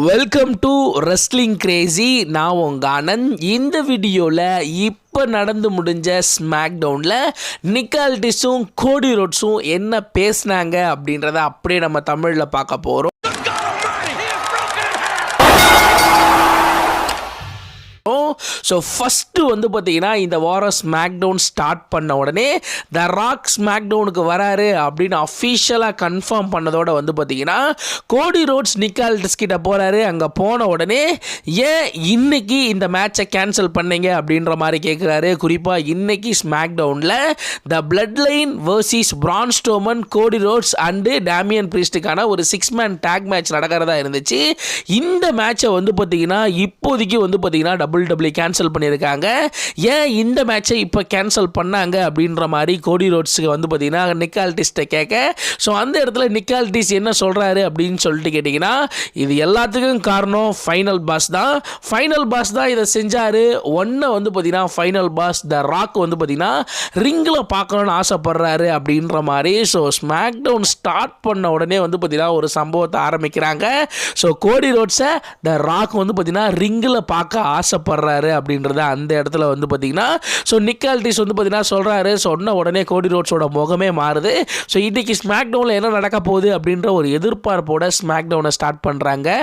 Welcome to wrestling Crazy நான் உங்கள் ஆனந்த் இந்த வீடியோவில் இப்போ நடந்து முடிஞ்ச ஸ்மாக் டவுனில் நிக்கால்டிஸும் கோடி ரோட்ஸும் என்ன பேசுனாங்க அப்படின்றத அப்படியே நம்ம தமிழில் பார்க்க போகிறோம் ஸோ ஃபஸ்ட்டு வந்து பார்த்தீங்கன்னா இந்த வாரம் ஸ்மாக் டவுன் ஸ்டார்ட் பண்ண உடனே த ராக் ஸ்மாக் டவுனுக்கு வராரு அப்படின்னு அஃபீஷியலாக கன்ஃபார்ம் பண்ணதோட வந்து பார்த்தீங்கன்னா கோடி ரோட்ஸ் நிக்கால்டஸ் கிட்ட போகிறாரு அங்கே போன உடனே ஏன் இன்னைக்கு இந்த மேட்சை கேன்சல் பண்ணீங்க? அப்படின்ற மாதிரி கேட்குறாரு குறிப்பாக இன்னைக்கு ஸ்மாக் டவுனில் the bloodline versus Braun Strowman Cody Rhodes and Damian பிரீஸ்டுக்கான ஒரு சிக்ஸ் மேன் டேக் மேட்ச் நடக்கிறதா இருந்துச்சு. இந்த மேட்சை வந்து பார்த்தீங்கன்னா இப்போதைக்கு வந்து பார்த்தீங்கன்னா டபுள் டபுள்யூ கேன்சல் பண்ணியிருக்காங்க. ஏன் இந்த மேட்சை இப்போ கேன்சல் பண்ணாங்க அப்படின்ற மாதிரி கோடி ரோட்ஸுக்கு வந்து பார்த்தீங்கன்னா நிக்கால்டிஸ்ட்டை கேட்க ஸோ அந்த இடத்துல நிக்கால்டிஸ் என்ன சொல்கிறாரு அப்படின்னு சொல்லிட்டு கேட்டிங்கன்னா இது எல்லாத்துக்கும் காரணம் ஃபைனல் பாஸ் தான். ஃபைனல் பாஸ் தான் இதை செஞ்சார். ஒன்றை வந்து பார்த்தீங்கன்னா ஃபைனல் பாஸ் த ராக் வந்து பார்த்தீங்கன்னா ரிங்கில் பார்க்கணும்னு ஆசைப்படுறாரு அப்படின்ற மாதிரி ஸோ ஸ்மாக் டவுன் ஸ்டார்ட் பண்ண உடனே வந்து பார்த்தீங்கன்னா ஒரு சம்பவத்தை ஆரம்பிக்கிறாங்க. ஸோ கோடி ரோட்ஸை த ராக் வந்து பார்த்தீங்கன்னா ரிங்கில் பார்க்க ஆசைப்படுறாரு அப்படின்றத அந்த இடத்துல வந்து பார்த்தீங்கன்னா ஸோ நிக்கால்டிஸ் வந்து பார்த்தீங்கன்னா சொல்கிறாரு சொன்ன உடனே கோடி ரோட்ஸோட முகமே மாறுது. ஸோ இன்றைக்கி ஸ்மாக் டவுனில் என்ன நடக்க போகுது அப்படின்ற ஒரு எதிர்பார்ப்போட ஸ்மாக் டவுனை ஸ்டார்ட் பண்ணுறாங்க